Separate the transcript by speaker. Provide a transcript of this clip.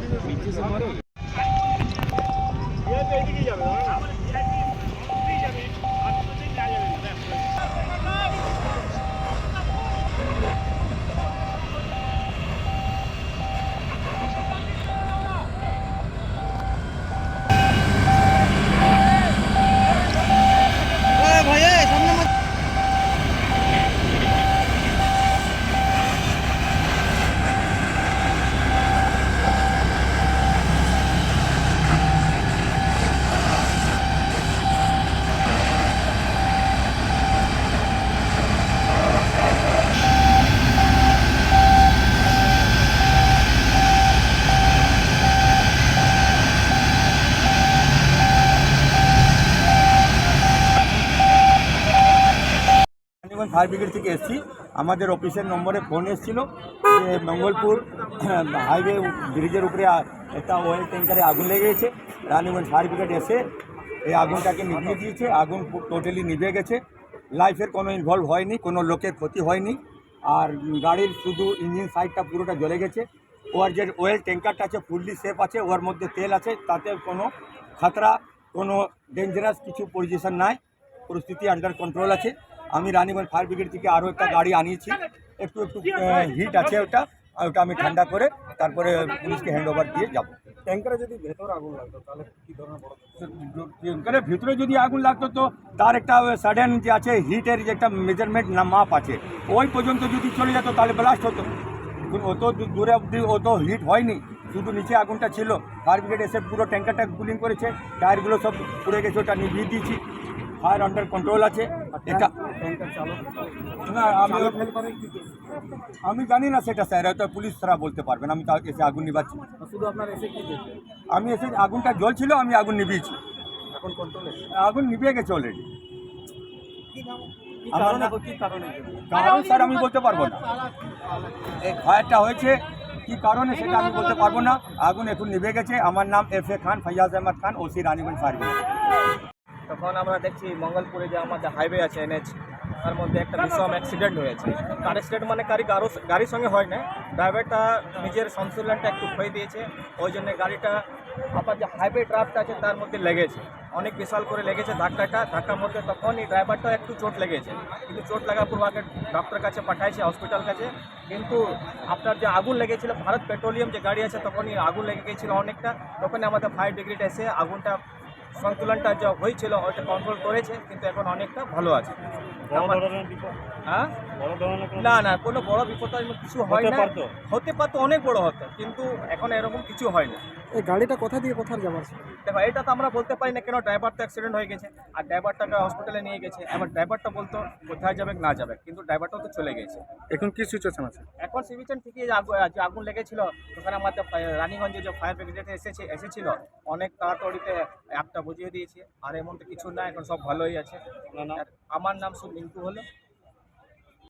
Speaker 1: नीचे से मारो ये पेट की जावे ফায়ার ব্রিগেড থেকে এসেছি। আমাদের অফিসের নম্বরে ফোন এসেছিল যে মঙ্গলপুর হাইওয়ে ব্রিজের উপরে একটা ওয়েল ট্যাঙ্কারে আগুন লেগে গেছে। রানীগঞ্জ ফায়ার ব্রিগেড এসে এই আগুনটাকে নিভিয়ে দিয়েছে। আগুন টোটালি নিভে গেছে। লাইফের কোনো ইনভলভ হয়নি, কোনো লোকের ক্ষতি হয়নি। আর গাড়ির শুধু ইঞ্জিন সাইডটা পুরোটা জ্বলে গেছে। ওর যে ওয়েল ট্যাঙ্কারটা আছে ফুললি সেফ আছে, ওর মধ্যে তেল আছে, তাতে কোনো খাতরা, কোনো ডেঞ্জারাস কিছু পজিশন নাই। পরিস্থিতি আন্ডার কন্ট্রোল আছে। আমি রানীগঞ্জ ফায়ার ব্রিগেড থেকে আরও একটা গাড়ি আনিয়েছি। একটু একটু হিট আছে ওটা। আর ওটা আমি ঠান্ডা করে তারপরে পুলিশকে হ্যান্ড ওভার দিয়ে যাব।
Speaker 2: ট্যাঙ্কারে যদি ভেতরে আগুন লাগতো তাহলে কি ধরনের
Speaker 1: ট্যাঙ্কারের ভিতরে যদি আগুন লাগতো তো তার একটা সাডেন যে আছে হিটের যে একটা মেজারমেন্ট না মাপ আছে ওই পর্যন্ত যদি চলে যেত তাহলে ব্লাস্ট হতো। অত দূরে অবধি অত হিট হয়নি শুধু নিচে আগুনটা ছিল। ফায়ার ব্রিগেড এসে পুরো ট্যাঙ্কারটা কুলিং করেছে টায়ারগুলো সব পুড়ে গেছে ওটা নিভিয়ে দিয়েছি। ফায়ার আন্ডার কন্ট্রোল আছে। এটা না আমি আমি জানি না সেটা স্যার। হয়তো পুলিশ ছাড়া বলতে পারবেন আমি তা এসে আগুন নিভাচ্ছি।
Speaker 2: শুধু আপনার এসে কি
Speaker 1: আমি এসে আগুনটা জ্বলছিল আমি আগুন নিভিয়েছি।
Speaker 2: এখন কন্ট্রোলে
Speaker 1: আগুন নিভিয়ে গেছে অলরেডি
Speaker 2: কারণে
Speaker 1: স্যার আমি বলতে পারব না। ফায়ারটা হয়েছে কি কারণে সেটা আমি বলতে পারব না। আগুন এখন নিভে গেছে। আমার নাম F A Khan Faiyaz Ahmad Khan OC Raniganj fire
Speaker 3: তখন আমরা দেখছি মঙ্গলপুরে যে আমাদের হাইওয়ে আছে এনএচ তার মধ্যে একটা ভীষণ অ্যাক্সিডেন্ট হয়েছে। কার অ্যাক্সিডেন্ট মানে কারি কারও গাড়ির সঙ্গে হয় না। ড্রাইভারটা নিজের সন্তুলনটা একটু ক্ষয়ে দিয়েছে। ওই জন্য গাড়িটা আপনার যে হাইওয়ে ড্রাফট আছে, তার মধ্যে লেগেছে। অনেক বিশাল করে লেগেছে ধাক্কাটা। ধাক্কার মধ্যে তখন এই ড্রাইভারটা একটু চোট লেগেছে। কিন্তু চোট লাগার পর ওকে ডক্টর কাছে পাঠাইছে হসপিটাল কাছে। কিন্তু আপনার যে আগুন লেগেছিল, ভারত পেট্রোলিয়াম যে গাড়ি আছে, তখনই আগুন লেগে গেছিল অনেকটা। তখনই আমাদের ফায়ার ব্রিগেড এসে আগুনটা সন্তুলনটা যা হয়েছিল ওইটা কন্ট্রোল করেছে কিন্তু এখন অনেকটা ভালো আছে। হ্যাঁ? না না কোনো বড় বিপদ কিছু হয় না। হতে পারতো অনেক বড় হতো কিন্তু এখন এরকম কিছু হয়নি।
Speaker 2: এই গাড়িটা কোথা দিয়ে কোথায় যাবার ছিল?
Speaker 3: দেখো এটা তো আমরা বলতে পারি না কেন ড্রাইভার তো অ্যাক্সিডেন্ট হয়ে গেছে আর ড্রাইভারটাকে হসপিটালে নিয়ে গেছে। এবার ড্রাইভারটা বলতো কোথায় যাবে না যাবে কিন্তু ড্রাইভারটাও তো চলে গেছে।
Speaker 2: এখন কি সিচুয়েশন আছে?
Speaker 3: এখন ঠিকই যে আগুন যে আগুন লেগেছিল ওখানে আমাদের ফায়ার- রানীগঞ্জে যে ফায়ার ব্রিগেড এসেছে এসেছিল অনেক তাড়াতাড়িতে একটা বুঝিয়ে দিয়েছে আর এমন তো কিছু না এখন সব ভালোই আছে। আমার নাম শুধু মিন্টু হলো